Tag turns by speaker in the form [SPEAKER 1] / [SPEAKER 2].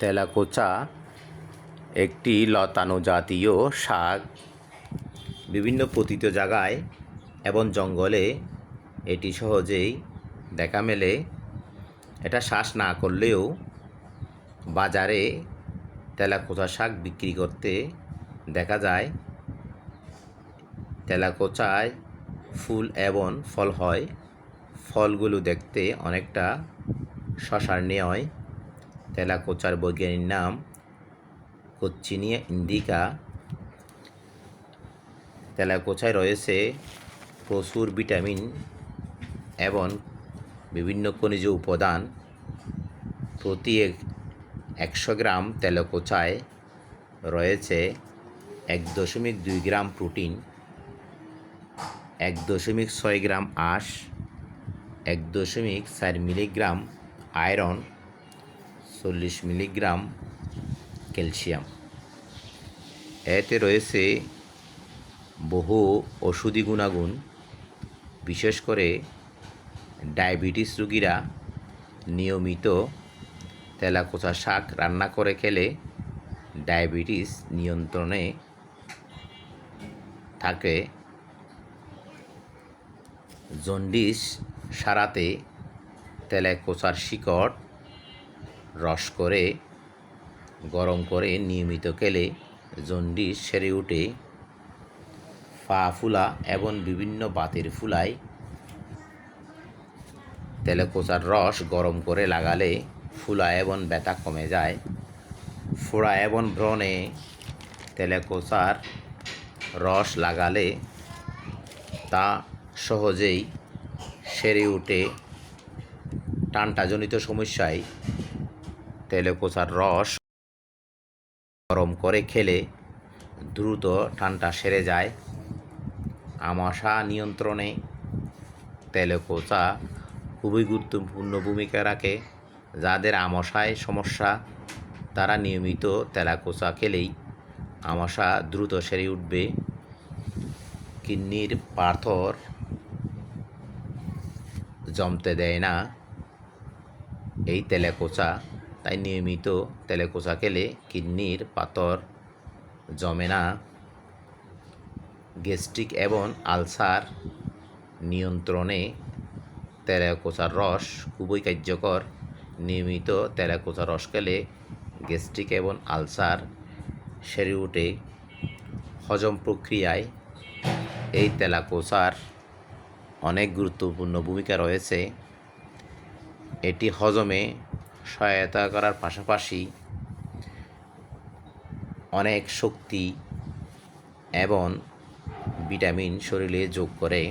[SPEAKER 1] তেলাকোচা, একটি লতানো জাতীয় শাক। বিভিন্ন পতিত জায়গায় এবং জঙ্গলে এটি সহজেই দেখা মেলে। এটা শ্বাস না করলেও বাজারে তেলাকোচা শাক বিক্রি করতে দেখা যায়। তেলাকোচায় ফুল এবং ফল হয়। ফলগুলো দেখতে অনেকটা শশার নেয় তেলাকোচার বৈজ্ঞানিক নাম কোচ্চিনিয়া ইন্ডিকা। তেলাকোচায় রয়েছে প্রচুর ভিটামিন এবং বিভিন্ন খনিজ উপাদান। প্রতি এক- একশো গ্রাম তেলাকোচায় রয়েছে এক দশমিক দুই গ্রাম প্রোটিন, এক দশমিক ছয় গ্রাম আঁশ, এক দশমিক চার মিলিগ্রাম আয়রন চল্লিশ মিলিগ্রাম ক্যালসিয়াম এতে রয়েছে বহু ওষুধি গুণাগুণ, বিশেষ করে ডায়াবেটিস রোগীরা নিয়মিত তেলাকোচা শাক রান্না করে খেলে ডায়াবেটিস নিয়ন্ত্রণে থাকে। জন্ডিস সারাতে তেলাকোচার শিকড় রস করে, গরম করে নিয়মিত খেলে জন্ডিস সেরে উঠে পা ফুলা এবং বিভিন্ন বাতের ফুলায় তেলেকোচার রস গরম করে লাগালে ফুলা এবং ব্যথা কমে যায়। ফোড়া এবং ব্রণে তেলেকোচার রস লাগালে তা সহজেই সেরে উঠে। টানটাজনিত সমস্যায় তেলেকোচার রস গরম করে খেলে দ্রুত ঠান্ডা সেরে যায়। আমাশা নিয়ন্ত্রণে তেলেকোচা খুবই গুরুত্বপূর্ণ ভূমিকা রাখে। যাদের আমাশায় সমস্যা, তারা নিয়মিত তেলাকোচা খেলেই আমাশা দ্রুত সেরে উঠবে। কিডনির পাথর জমতে দেয় না এই তেলেকোচা তাই নিয়মিত তেলেকোচা খেলে কিডনির পাথর জমে না। গ্যাস্ট্রিক এবং আলসার নিয়ন্ত্রণে তেলাকোচার রস খুবই কার্যকর। নিয়মিত তেলাকোচা রস খেলে গ্যাস্ট্রিক এবং আলসার সেরে উঠে হজম প্রক্রিয়ায় এই তেলাকোচার অনেক গুরুত্বপূর্ণ ভূমিকা রয়েছে। এটি হজমে সহায়তা করার পাশাপাশি অনেক শক্তি এবং ভিটামিন শরীরে যোগ করে